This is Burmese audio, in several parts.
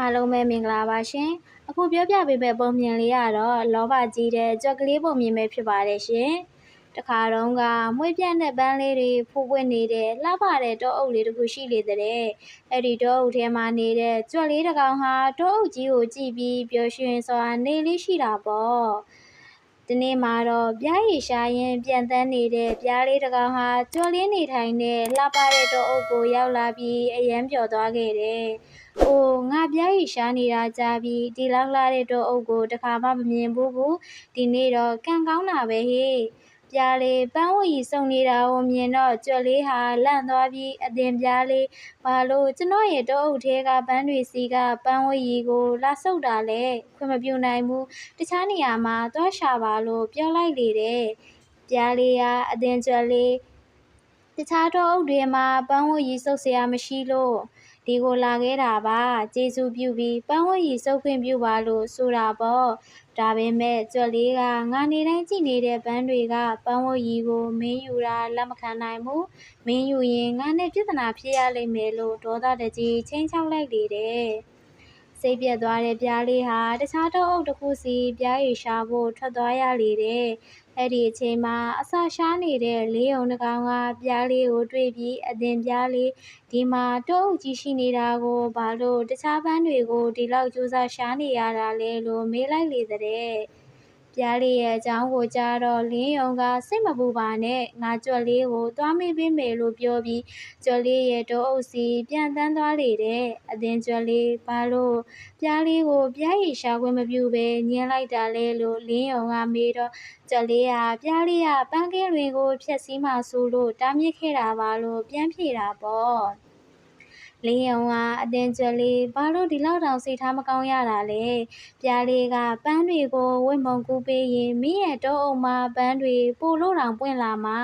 အားလုံးပဲမင်္ဂလာပါရှင်။အခုပြောပြပေးမယ့်ပုံမြင်လေးကတော့လောဘကြီးတဲ့ကြွက်ကလေးပုံမြင်ပဲဖြစ်ပါတယ်ရှင်။တခါတော့ကမွေးပြန့်တဲ့ပန်းလေးတွေဖူးပွင့်နေတဲ့လှပတဲ့တောအုပ်လေးတစ်ခုရှိလေတဲ့။အဲ့ဒီတောအုပ်ထဲမှာနေတဲ့ကြွက်လေးတစ်ကောင်ဟာတောအုပ်ကြီးကိုကြည့်ပြီးပျော်ရွှင်စွာနေလေးရှိတာပေါ့။ ဒီနေ့မှာတော့ပြားရည်ရှာရင်ပြန်တန်းနေတဲ့ပြားလေးတစ်ကောင်ဟာကြွက်လေးနေထိုင်တဲ့လှပတဲ့တောအုပ်ကိုရောက်လာပြီးအယမ်းပျော်သွားခဲ့တယ်။အိုးငါပြားရီရှားနေတာကြာပြီဒီလောက်လာတဲ့တော့အုပ်ကိုတခါမှမမြင်ဘူးဘူးဒီနေ့တော့ကံကောင်းတာပဲဟေ့ ပြားလေးပန်းဝရီစုံနေတာကိုမြင်တော့ကြွက်လေးဟာလန့်သွားပြီးအတင်ပြားလေးဘာလို့ကျွန်တော်ရဲ့တော့အုပ်ထဲကပန်းတွေစီကပန်းဝရီကိုလာဆုပ်တာလဲခွင့်မပြုနိုင်ဘူးတခြားနေရာမှာသွားရှာပါလို့ပြောလိုက်လေတဲ့ပြားလေးကအတင်ကြွက်လေးတခြားတော့အုပ်တွေမှာပန်းဝရီစုပ်เสียမရှိလို့ ဒီကိုလာခဲ့တာပါကျေးဇူးပြုပြီးပန်းဝတ်ရီစုပ်ခွင့်ပြုပါလို့ဆိုတာပေါ့ဒါပေမဲ့ကြွက်လေးကငါနေတိုင်းကြည့်နေတဲ့ဘန်းတွေကပန်းဝတ်ရီကိုမင်းယူတာလက်မခံနိုင်ဘူးမင်းယူရင်ငါနဲ့ပြဿနာဖြစ်ရလိမ့်မယ်လို့ဒေါသတကြီးချင်းချောက်လိုက်လေတဲ့ စိတ်ပြက်သွားတဲ့ပြားလေးဟာတခြားတော့အုပ်တစ်ခုစီပြားရီရှာဖို့ထွက်သွားရလေတဲ့အဲ့ဒီအချိန်မှာအစာရှားနေတဲ့လေးုံတစ်ကောင်ကပြားလေးကိုတွေ့ပြီးအတင်ပြားလေးဒီမှာတောအုပ်ကြီးရှိနေတာကိုဘာလို့တခြားပန်းတွေကိုဒီလောက်ကြိုးစားရှားနေရတာလဲလို့မေးလိုက်လေတဲ့ ပြားလေးရဲ့အကြောင်းကိုကြားတော့လင်းယုံကစိတ်မပူပါနဲ့ငါကြွက်လေးကိုသွားမေးပေးမယ်လို့ပြောပြီးကြွက်လေးရဲ့တောအုပ်စီပြန်တန်းသွားလေတဲ့အတင်ကြွက်လေးဘာလို့ပြားလေးကိုပြားရည်ရှာခွင့်မပြုဘဲညှင်းလိုက်တာလဲလို့လင်းယုံကမေးတော့ကြွက်လေးကပြားလေးကပန်းကင်းတွေကိုဖျက်ဆီးမှဆိုလို့တားမြစ်ခဲ့တာပါလို့ပြန်ဖြေတာပေါ့ လင်းယုံကအတင်ကြွက်လေးဘာလို့ဒီလောက်တောင်စိတ်ထားမကောင်းရတာလဲပြားလေးကပန်းတွေကိုဝင့်မုံကူးပေးရင်မင်းရဲ့တောအုပ်မှာပန်းတွေပိုလို့တောင်ပွင့်လာမှာ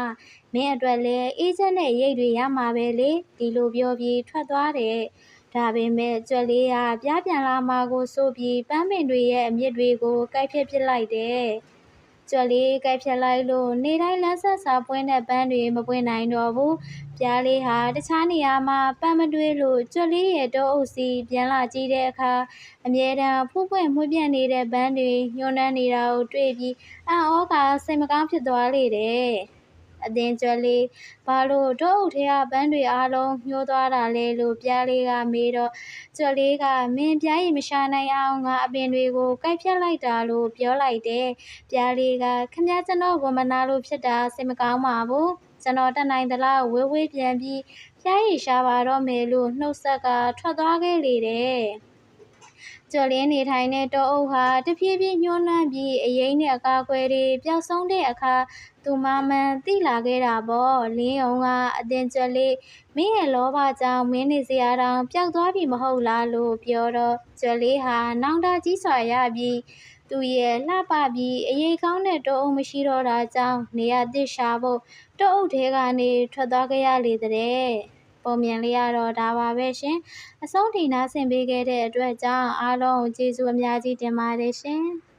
မင်းအတွက်လည်းအေးချမ်းတဲ့ရိတ်တွေရမှာပဲလေဒီလိုပြောပြီးထွက်သွားတယ်ဒါပေမဲ့ကြွက်လေးကပြားပြန်လာမှာကိုစိုးပြီးပန်းပင်တွေရဲ့အမြစ်တွေကိုကိုက်ဖြတ်ပစ်လိုက်တယ်။ ကြွက်လေးကိုက်ဖြတ်လိုက်လို့နေတိုင်းလမ်းဆက်စာပွင့်တဲ့ပန်းတွေမပွင့်နိုင်တော့ဘူး။ပြားလေးဟာတခြားနေရာမှာပန်းမတွေ့လို့ကြွက်လေးရဲ့တောအုပ်စီပြန်လာကြည့်တဲ့အခါအမြဲတမ်းဖူးပွင့်မှုပြန့်နေတဲ့ပန်းတွေညှိုးနှမ်းနေတာကိုတွေ့ပြီးအံ့ဩကစိတ်မကောင်းဖြစ်သွားလေတယ်။ အတင်ကြွက်လေးဘာလို့တောအုပ်ထဲကပန်းတွေအားလုံးညှိုးသွားတာလဲလို့ပြားလေးကမေးတော့ကြွက်လေးကမင်းပြားရည်မရှာနိုင်အောင်ငါအပင်တွေကိုကိုက်ဖြတ်လိုက်တာလို့ပြောလိုက်တယ်။ပြားလေးကခမည်းကျွန်တော်ကိုမနာလို့ဖြစ်တာစိတ်မကောင်းပါဘူး။ကျွန်တော်တတ်နိုင်သလားဝေးဝေးပြန်ပြီးပြားရည်ရှာပါတော့မယ်လို့နှုတ်ဆက်ကထွက်သွားခဲ့လေတဲ့။ ကျော်လင်းနေထိုင်တဲ့တောအုပ်ဟာတဖြည်းဖြည်းညှိုးနှမ်းပြီးအရင်နဲ့အကာအကွယ်တွေပျောက်ဆုံးတဲ့အခါသူမမှန်သိလာခဲ့တာပေါ့လင်းယုံကအတင်ကျော်လေးမင်းရဲ့လောဘကြောင့်မင်းနေစရာတောင်ပျောက်သွားပြီမဟုတ်လားလို့ပြောတော့ကျော်လေးဟာနောင်တကြီးစွာရပြီးသူရဲ့လှပပြီးအရေးကောင်းတဲ့တောအုပ်မရှိတော့တာကြောင့်နေရသစ်ရှာဖို့တောအုပ်ထဲကနေထွက်သွားခဲ့ရလေတဲ့ ပုံမြင်လေးရတော့ဒါပါပဲရှင်အဆုံးထိနားဆင်ပေးခဲ့တဲ့အတွက်ကြောင့်အားလုံးကျေးဇူးအများကြီးတင်ပါတယ်ရှင်။